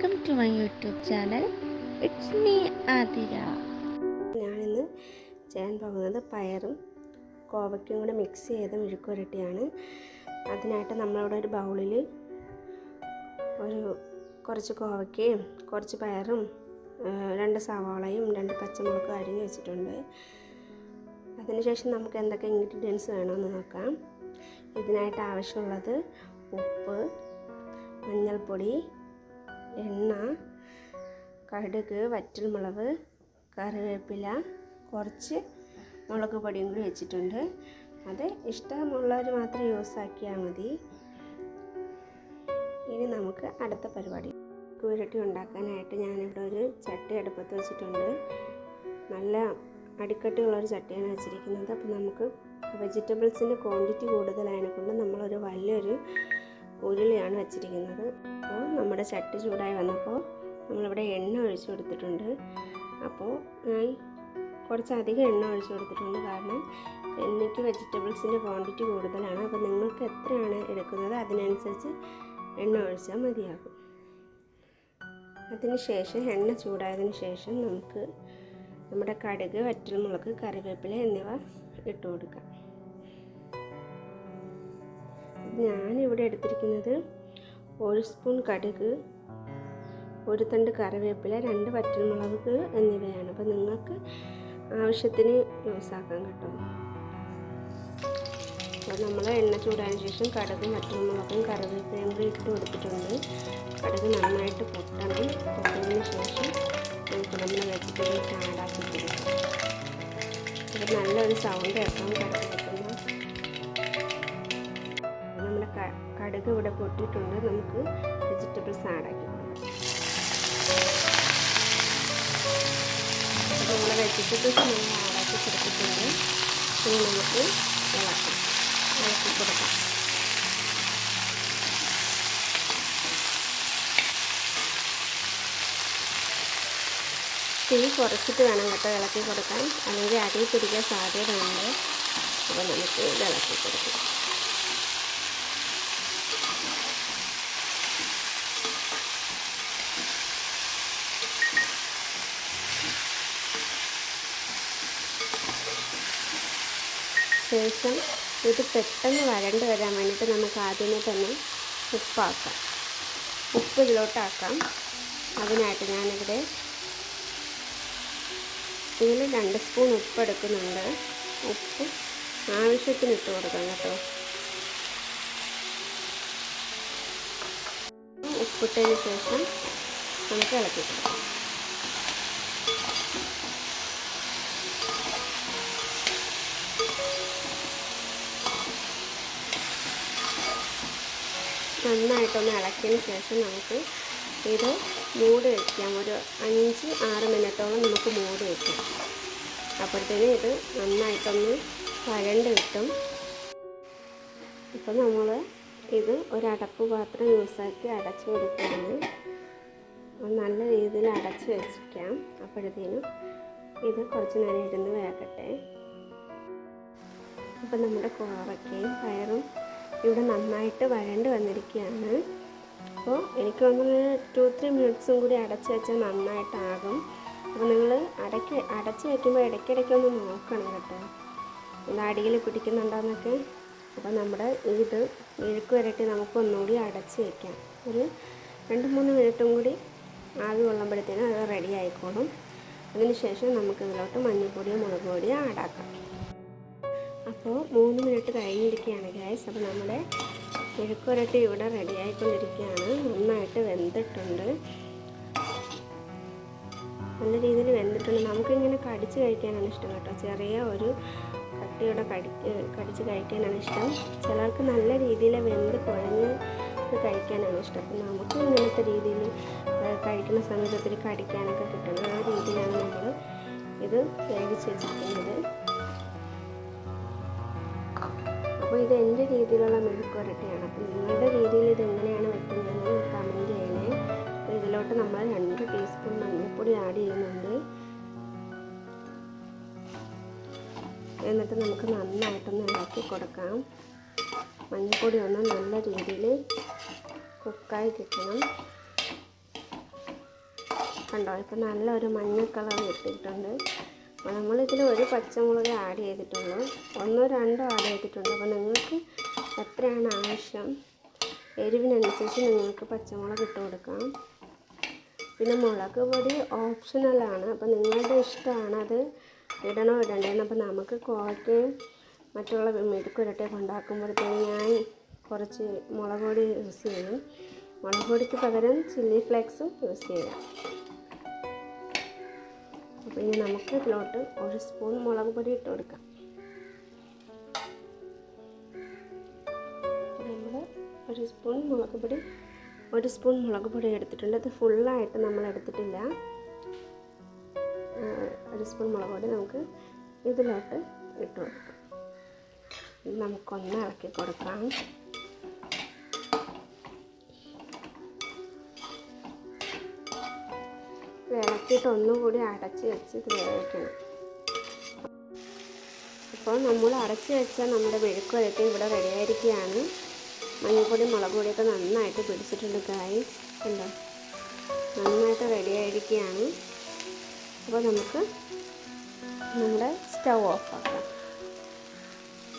Welcome to my YouTube channel. It's me Athira. ഞാനിന്ന് ചെയ്യാൻ പോകുന്നത് പയറും കോവയ്ക്കും കൂടെ മിക്സ് ചെയ്ത് മെഴുക്കുരട്ടിയാണ് അതിനായിട്ട് നമ്മളിവിടെ ഒരു ബൗളിൽ ഒരു കുറച്ച് കോവയ്ക്കയും കുറച്ച് പയറും രണ്ട് സവാളയും രണ്ട് പച്ചമുളകും അരിഞ്ഞ് വെച്ചിട്ടുണ്ട്. അതിനുശേഷം നമുക്ക് എന്തൊക്കെ ഇൻഗ്രീഡിയൻസ് വേണമെന്ന് നോക്കാം. ഇതിനായിട്ട് ആവശ്യമുള്ളത് ഉപ്പ് മഞ്ഞൾപ്പൊടി എണ്ണ കടുക് വറ്റൽമുളക് കറിവേപ്പില കുറച്ച് മുളക് പൊടിയും കൂടി വെച്ചിട്ടുണ്ട്. അത് ഇഷ്ടമുള്ളവർ മാത്രം യൂസ് ആക്കിയാൽ മതി. ഇനി നമുക്ക് അടുത്ത പരിപാടി. കുരട്ടി ഉണ്ടാക്കാനായിട്ട് ഞാനിവിടെ ഒരു ചട്ടി അടുപ്പത്ത് വെച്ചിട്ടുണ്ട്. നല്ല അടിക്കട്ടിയുള്ളൊരു ചട്ടിയാണ് വെച്ചിരിക്കുന്നത്. അപ്പോൾ നമുക്ക് വെജിറ്റബിൾസിന്റെ ക്വാണ്ടിറ്റി കൂടുതലായതിനെ കൊണ്ട് നമ്മളൊരു വലിയൊരു ഉരുളിയാണ് വെച്ചിരിക്കുന്നത്. അപ്പോൾ നമ്മുടെ ചട്ടി ചൂടായി വന്നപ്പോൾ നമ്മളിവിടെ എണ്ണ ഒഴിച്ചു കൊടുത്തിട്ടുണ്ട്. അപ്പോൾ ഞാൻ കുറച്ചധികം എണ്ണ ഒഴിച്ചു കൊടുത്തിട്ടുണ്ട്. കാരണം എണ്ണയ്ക്ക് വെജിറ്റബിൾസിന്റെ ക്വാണ്ടിറ്റി കൂടുതലാണ്. അപ്പോൾ നിങ്ങൾക്ക് എത്രയാണ് എടുക്കുന്നത് അതിനനുസരിച്ച് എണ്ണ ഒഴിച്ചാൽ മതിയാകും. അതിനുശേഷം എണ്ണ ചൂടായതിനു ശേഷം നമുക്ക് നമ്മുടെ കടുക് വറ്റൽമുളക് കറിവേപ്പില എന്നിവ ഇട്ട് കൊടുക്കാം. ഞാനിവിടെ എടുത്തിരിക്കുന്നത് ഒരു സ്പൂൺ കടുക് ഒരു തണ്ട് കറിവേപ്പില രണ്ട് വറ്റൽമുളക് എന്നിവയാണ്. അപ്പോൾ നിങ്ങൾക്ക് ആവശ്യത്തിന് യൂസ് ആക്കാൻ കേട്ടോ. അപ്പോൾ നമ്മൾ എണ്ണ ചൂടാൻ ശേഷം കടുകും വറ്റൽമുളകും കറിവേപ്പിലയും കൂടി ഇട്ട് കൊടുത്തിട്ടുണ്ട്. കടുക് നന്നായിട്ട് പൊട്ടണം. പൊട്ടതിന് ശേഷം നമുക്ക് നമ്മൾ വെജിറ്റബിൾസ് ആഡാക്കി കൊടുക്കാം. അപ്പോൾ നല്ലൊരു സൗണ്ട് കേൾക്കാം കടുക് കടുക് ഇവിടെ പൊട്ടിയിട്ടുണ്ട്. നമുക്ക് വെജിറ്റബിൾസ് ആഡാക്കി കൊടുക്കാം വെജിറ്റബിൾസ് നമ്മൾ ആഡാക്കി കൊടുത്തിട്ടുണ്ട് ഇനി നമുക്ക് ഇളക്കാം ഇളക്കി കൊടുക്കാം. തീ കുറച്ചിട്ട് വേണം കേട്ടോ ഇളക്കി കൊടുക്കാൻ. അല്ലെങ്കിൽ അടിയിൽ പിടിക്കാൻ സാധ്യതയുണ്ട് അപ്പോൾ നമുക്ക് ഇളക്കി കൊടുക്കാം. ശേഷം ഇത് പെട്ടെന്ന് വരണ്ട് വരാൻ വേണ്ടിയിട്ട് നമുക്ക് ആദ്യമേ തന്നെ ഉപ്പാക്കാം. ഉപ്പ് ഇതിലോട്ടാക്കാം അതിനായിട്ട് ഞാനിവിടെ ഇതിൽ രണ്ട് സ്പൂൺ ഉപ്പ് എടുക്കുന്നുണ്ട് ഉപ്പ് ആവശ്യത്തിന് ഇട്ട് കൊടുക്കാം കേട്ടോ. ഉപ്പിട്ടതിന് ശേഷം നമുക്ക് ഇളക്കി കൊടുക്കാം നന്നായിട്ടൊന്ന് ഇളക്കിയതിന് ശേഷം നമുക്ക് ഇത് മൂട് വയ്ക്കാം ഒരു അഞ്ച് ആറ് മിനിറ്റോളം നമുക്ക് മൂട് വയ്ക്കാം അപ്പോഴത്തേനും ഇത് നന്നായിട്ടൊന്ന് വരണ്ട് കിട്ടും. ഇപ്പം നമ്മൾ ഇത് ഒരു അടപ്പ് പാത്രം യൂസാക്കി അടച്ചു കൊടുക്കുകയാണ്. നല്ല രീതിയിൽ അടച്ച് വെച്ചിരിക്കാം. അപ്പോഴത്തേനും ഇത് കുറച്ച് നേരം ഇരുന്ന് വേകട്ടെ. അപ്പം നമ്മുടെ കോവയ്ക്കയും പയറും ഇവിടെ നന്നായിട്ട് വരേണ്ടി വന്നിരിക്കുകയാണ്. അപ്പോൾ എനിക്ക് തോന്നുന്നത് ടു ത്രീ മിനിറ്റ്സും കൂടി അടച്ച് വെച്ചാൽ നന്നായിട്ടാകും. അപ്പോൾ നിങ്ങൾ അടയ്ക്ക് അടച്ച് വയ്ക്കുമ്പോൾ ഇടയ്ക്കിടയ്ക്ക് ഒന്ന് നോക്കണം കേട്ടോ. ഇത് അടിയിൽ പിടിക്കുന്നുണ്ടോയെന്നൊക്കെ അപ്പോൾ നമ്മുടെ ഇത് മെഴുക്ക് വരട്ടി നമുക്ക് ഒന്നുകൂടി അടച്ച് വയ്ക്കാം ഒരു രണ്ട് മൂന്ന് മിനിറ്റും കൂടി ആവി കൊള്ളുമ്പോഴത്തേനും അത് റെഡി ആയിക്കോളും. അതിന് ശേഷം നമുക്ക് ഇതിലോട്ട് മഞ്ഞൾപ്പൊടിയോ മുളക് പൊടിയോ ആഡാക്കാം അപ്പോൾ മൂന്ന് മിനിറ്റ് കഴിഞ്ഞിരിക്കുകയാണ് ഗ്യാസ് അപ്പോൾ നമ്മുടെ മെഴുക്കുരട്ടി ഇവിടെ റെഡി ആയിക്കൊണ്ടിരിക്കുകയാണ്. നന്നായിട്ട് വെന്തിട്ടുണ്ട്. നല്ല രീതിയിൽ വെന്തിട്ടുണ്ട്. നമുക്കിങ്ങനെ കടിച്ച് കഴിക്കാനാണ് ഇഷ്ടം കേട്ടോ. ചെറിയ ഒരു കട്ടിയോടെ കടി കടിച്ച് കഴിക്കാനാണ് ഇഷ്ടം. ചിലർക്ക് നല്ല രീതിയിൽ വെന്ത് കുഴഞ്ഞ് കഴിക്കാനാണ് ഇഷ്ടം. അപ്പം നമുക്ക് ഇങ്ങനത്തെ രീതിയിൽ കഴിക്കുന്ന സമയത്ത് ഒത്തിരി കടിക്കാനൊക്കെ കിട്ടണം ആ രീതിയിലാണ് നമ്മൾ ഇത് വേവിച്ച് വെച്ചിരിക്കുന്നത്. അപ്പോൾ ഇത് എന്റെ രീതിയിലുള്ള മെഴുക്കുരട്ടിയാണ് അപ്പോൾ നിങ്ങളുടെ രീതിയിൽ ഇത് എങ്ങനെയാണ് വെക്കുന്നതെന്ന് കമന്റ് ചെയ്യണേ. അപ്പോൾ ഇതിലോട്ട് നമ്മൾ രണ്ട് ടീസ്പൂൺ മഞ്ഞൾപ്പൊടി ആഡ് ചെയ്യുന്നുണ്ട്. എന്നിട്ട് നമുക്ക് നന്നായിട്ടൊന്ന് ഇളക്കി കൊടുക്കാം. മഞ്ഞൾപ്പൊടി ഒന്ന് നല്ല രീതിയിൽ കുക്കായി കിട്ടണം. കണ്ടോ? ഇപ്പം നല്ലൊരു മഞ്ഞ കളർ കിട്ടിയിട്ടുണ്ട് നമ്മളിതിൽ ഒരു പച്ചമുളക് ആഡ് ചെയ്തിട്ടുള്ളൂ ഒന്നോ രണ്ടോ ആഡ് ചെയ്തിട്ടുണ്ട്. അപ്പോൾ നിങ്ങൾക്ക് എത്രയാണ് ആവശ്യം? എരിവിനനുസരിച്ച് നിങ്ങൾക്ക് പച്ചമുളക് ഇട്ട് കൊടുക്കാം. പിന്നെ മുളക് പൊടി ഓപ്ഷണലാണ് അപ്പോൾ നിങ്ങളുടെ ഇഷ്ടമാണ് അത് ഇടണോ ഇടണ്ടേന്ന്. അപ്പോൾ നമുക്ക് കോവയ്ക്കയും മറ്റുള്ള മെഴുക്കുരട്ടയൊക്കെ ഉണ്ടാക്കുമ്പോഴത്തേക്കും ഞാൻ കുറച്ച് മുളക് പൊടി യൂസ് ചെയ്യും. മുളക് പൊടിക്ക് പകരം ചില്ലി ഫ്ലേക്സും യൂസ് ചെയ്യാം. അപ്പോൾ ഇനി നമുക്ക് ഇതിലോട്ട് ഒരു സ്പൂൺ മുളക് പൊടി ഇട്ട് കൊടുക്കാം. നമ്മൾ ഒരു സ്പൂൺ മുളക് പൊടി ഒരു സ്പൂൺ മുളക് പൊടി എടുത്തിട്ടുണ്ട്. അത് ഫുള്ളായിട്ട് നമ്മൾ എടുത്തിട്ടില്ല. ഒരു സ്പൂൺ മുളക് പൊടി നമുക്ക് ഇതിലോട്ട് ഇട്ട് കൊടുക്കാം. നമുക്കൊന്ന് ഇളക്കി കൊടുക്കാം ഇളക്കിയിട്ട് ഒന്നുകൂടി അടച്ച് വെച്ച് വേവിക്കണം. അപ്പോൾ നമ്മൾ അടച്ച് വെച്ച നമ്മുടെ മെഴുക്കുവരട്ടി ഇവിടെ റെഡിയായിരിക്കുകയാണ് മഞ്ഞൾപ്പൊടി മുളക് പൊടിയൊക്കെ നന്നായിട്ട് പിടിച്ചിട്ടുണ്ട് ഗായ്സ് കണ്ടോ? നന്നായിട്ട് റെഡിയായിരിക്കുകയാണ് അപ്പോൾ നമുക്ക് നമ്മുടെ സ്റ്റൗ ഓഫ് ആക്കാം.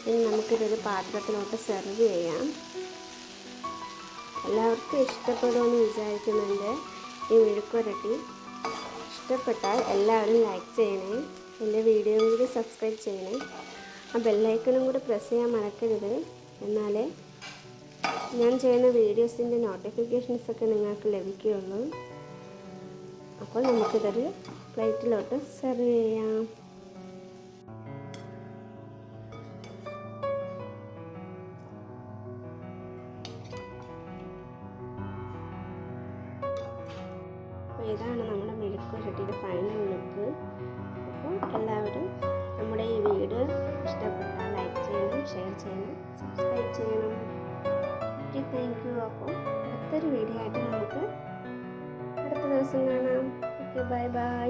ഇനി നമുക്കിതൊരു പാത്രത്തിലോട്ട് സെർവ് ചെയ്യാം. എല്ലാവർക്കും ഇഷ്ടപ്പെടുമെന്ന് വിചാരിക്കുന്നുണ്ട് ഈ മെഴുക്കുരട്ടി ഇഷ്ടപ്പെട്ടാൽ എല്ലാവരും ലൈക്ക് ചെയ്യണേ. എന്റെ വീഡിയോ കൂടി സബ്സ്ക്രൈബ് ചെയ്യണേ. ആ ബെല്ലൈക്കനും കൂടി പ്രസ് ചെയ്യാൻ മറക്കരുത്. എന്നാലേ ഞാൻ ചെയ്യുന്ന വീഡിയോസിന്റെ നോട്ടിഫിക്കേഷൻസ് ഒക്കെ നിങ്ങൾക്ക് ലഭിക്കുകയുള്ളൂ. അപ്പോൾ നമുക്കിതൊരു പ്ലേറ്റിലോട്ട് സെർവ് ചെയ്യാം. ഇതാണ് നമ്മുടെ മെഴുക്ക് ചട്ടിയുടെ ഫൈനൽ ലുക്ക് അപ്പോൾ എല്ലാവരും നമ്മുടെ ഈ വീഡിയോ ഇഷ്ടപ്പെട്ടാൽ ലൈക്ക് ചെയ്യണം ഷെയർ ചെയ്യണം സബ്സ്ക്രൈബ് ചെയ്യണം. ഓക്കെ താങ്ക് യു അപ്പോൾ അടുത്തൊരു വീഡിയോ ആയിട്ട് നമുക്ക് അടുത്ത ദിവസം കാണാം. Okay bye bye